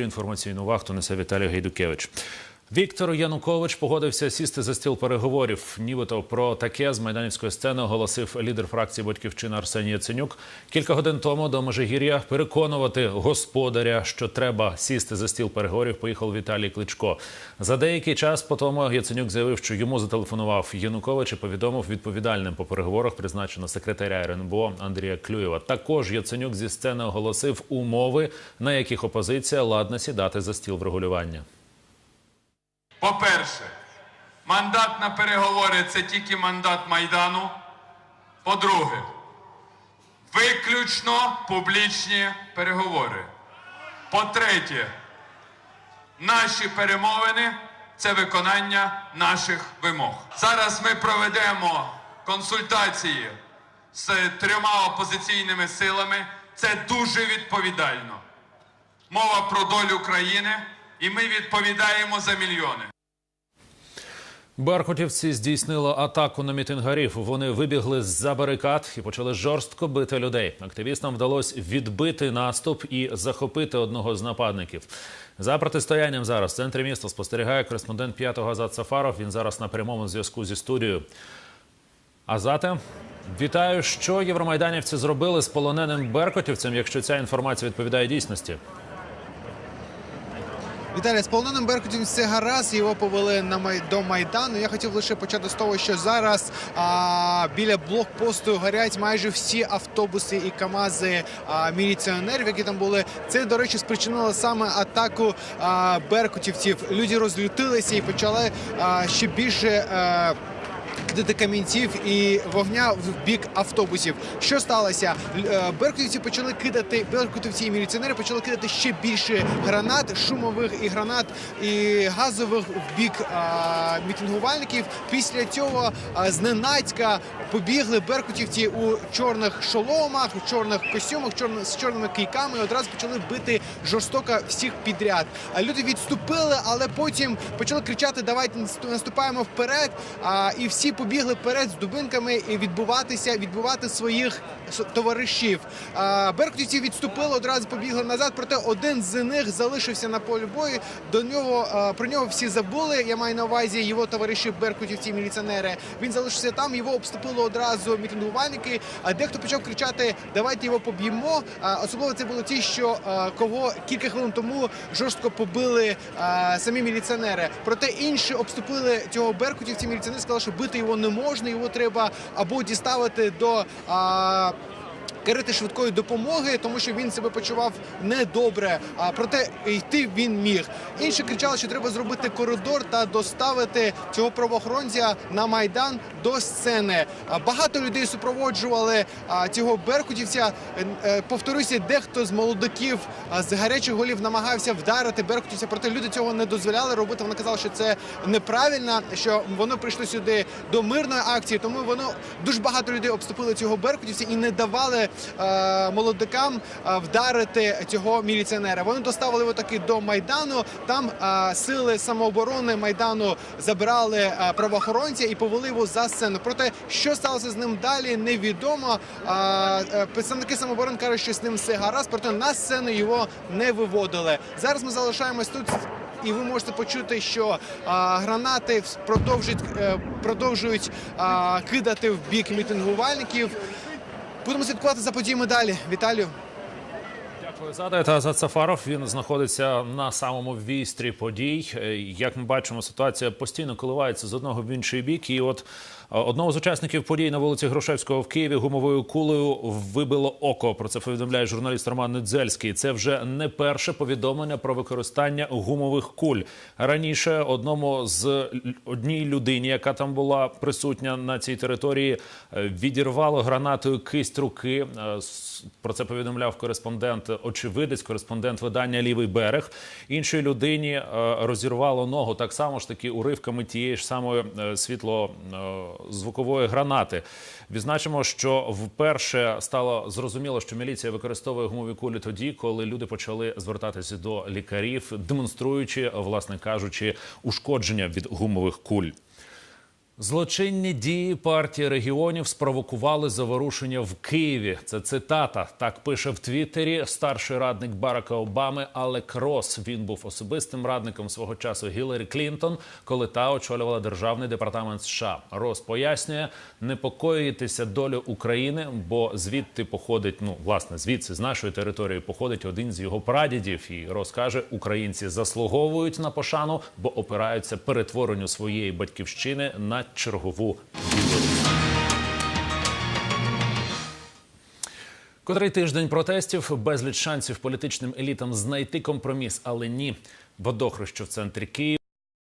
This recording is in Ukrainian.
Інформаційну вахту несе Віталій Гайдукевич. Віктор Янукович погодився сісти за стіл переговорів. Нібито про таке з майданівської сцени оголосив лідер фракції Батьківщина Арсеній Яценюк. Кілька годин тому до Межигір'я переконувати господаря, що треба сісти за стіл переговорів. Поїхав Віталій Кличко. За деякий час по тому Яценюк заявив, що йому зателефонував Янукович і повідомив відповідальним по переговорах призначено секретаря РНБО Андрія Клюєва. Також Яценюк зі сцени оголосив умови, на яких опозиція ладна сідати за стіл врегулювання. По-перше, мандат на переговори це тільки мандат Майдану. По-друге, виключно публічні переговори. По-третє, наші перемовини це виконання наших вимог. Зараз ми проведемо консультації з трьома опозиційними силами. Це дуже відповідально. Мова про долю країни, і ми відповідаємо за мільйони. Беркутівці здійснили атаку на мітингарів. Вони вибігли з-за барикад і почали жорстко бити людей. Активістам вдалося відбити наступ і захопити одного з нападників. За протистоянням зараз в центрі міста спостерігає кореспондент п'ятого Азат Сафаров. Він зараз на прямому зв'язку зі студією. Азате, вітаю, що євромайданівці зробили з полоненим беркутівцем, якщо ця інформація відповідає дійсності. Віталій, з полоненим Беркутом все гаразд. Його повели на май... до майдану. Я хотів лише почати з того, що зараз а, біля блокпосту горять майже всі автобуси і камази а, міліціонерів, які там були. Це, до речі, спричинило саме атаку а, беркутівців. Люди розлютилися і почали а, ще більше. А, кидати камінців і вогня в бік автобусів. Що сталося? Е, Беркутівці почали кидати беркутівці і міліціонери почали кидати ще більше гранат, шумових і гранат і газових в бік мітингувальників. Після цього зненацька побігли беркутівці у чорних шоломах, у чорних костюмах, чорно, з чорними кийками. і Одразу почали бити жорстоко всіх підряд. А люди відступили, але потім почали кричати: Давайте наступаємо вперед. І всі побігли вперед з дубинками і відбуватися, відбувати своїх товаришів. Беркутівці відступили, одразу побігли назад. Проте один з них залишився на полі бою. До нього про нього всі забули. Я маю на увазі його товариші беркутівці, міліціонери. Він залишився там. Його обступили одразу мітингувальники. А дехто почав кричати: Давайте його поб'ємо. Особливо це були ті, що кого кілька хвилин тому жорстко побили самі міліціонери. Проте інші обступили цього беркутівці. Міліціонери сказали, що бити його не можна. Його треба або діставити до. А, Карети швидкої допомоги, тому що він себе почував недобре. А проте йти він міг. Інші кричали, що треба зробити коридор та доставити цього правоохоронця на майдан до сцени. Багато людей супроводжували цього беркутівця. Е, е, Повторюся, дехто з молодиків з гарячих голів намагався вдарити беркутівця, проте люди цього не дозволяли робити. Вони казали, що це неправильно, що вони прийшли сюди до мирної акції, тому воно дуже багато людей обступили цього беркутівця і не давали молодикам е, вдарити цього міліціонера. Вони доставили його таки до майдану. Там е, сили самооборони майдану забрали е, правоохоронця і повели його за сцену. Проте, що сталося з ним далі, невідомо. Е, е, представники самооборони кажуть, що з ним все гаразд, проте на сцену його не виводили. Зараз ми залишаємось тут. І ви можете почути, що гранати продовжують, е, кидати в бік мітингувальників. Будемо слідкувати за подіями далі. Віталію. Дякую, Зада. Та Сафаров. Він знаходиться на самому вістрі подій. Як ми бачимо, ситуація постійно коливається з одного в інший бік. І от одного з учасників подій на вулиці Грушевського в Києві гумовою кулею вибило око. Про це повідомляє журналіст Роман Недзельський. Це вже не перше повідомлення про використання гумових куль. Раніше одному з одній людині, яка там була присутня на цій території, е, відірвало гранатою кисть руки. Е, Про це повідомляв кореспондент, очевидець, кореспондент видання Лівий берег. Іншій людині е, розірвало ногу так само ж таки уривками тієї ж самої е, світло-звукової гранати. Відзначимо, що вперше стало зрозуміло, що міліція використовує гумові кулі тоді, коли люди почали звертатися до лікарів, демонструючи, власне кажучи, ушкодження від гумових куль. Злочинні дії партії регіонів спровокували заворушення в Києві. Це цитата. Так пише в Твіттері старший радник Барака Обами Алек Рос. Він був особистим радником свого часу Гіларі Клінтон, коли та очолювала державний департамент США. Рос пояснює, непокоїтеся долю України, бо звідти походить. Ну власне, звідси з нашої території походить один з його прадідів. І Рос каже, українці заслуговують на пошану, бо опираються перетворенню своєї батьківщини на чергову Білорусь. Котрий тиждень протестів, безліч шансів політичним елітам знайти компроміс, але ні. Водохрещу в центрі Києва.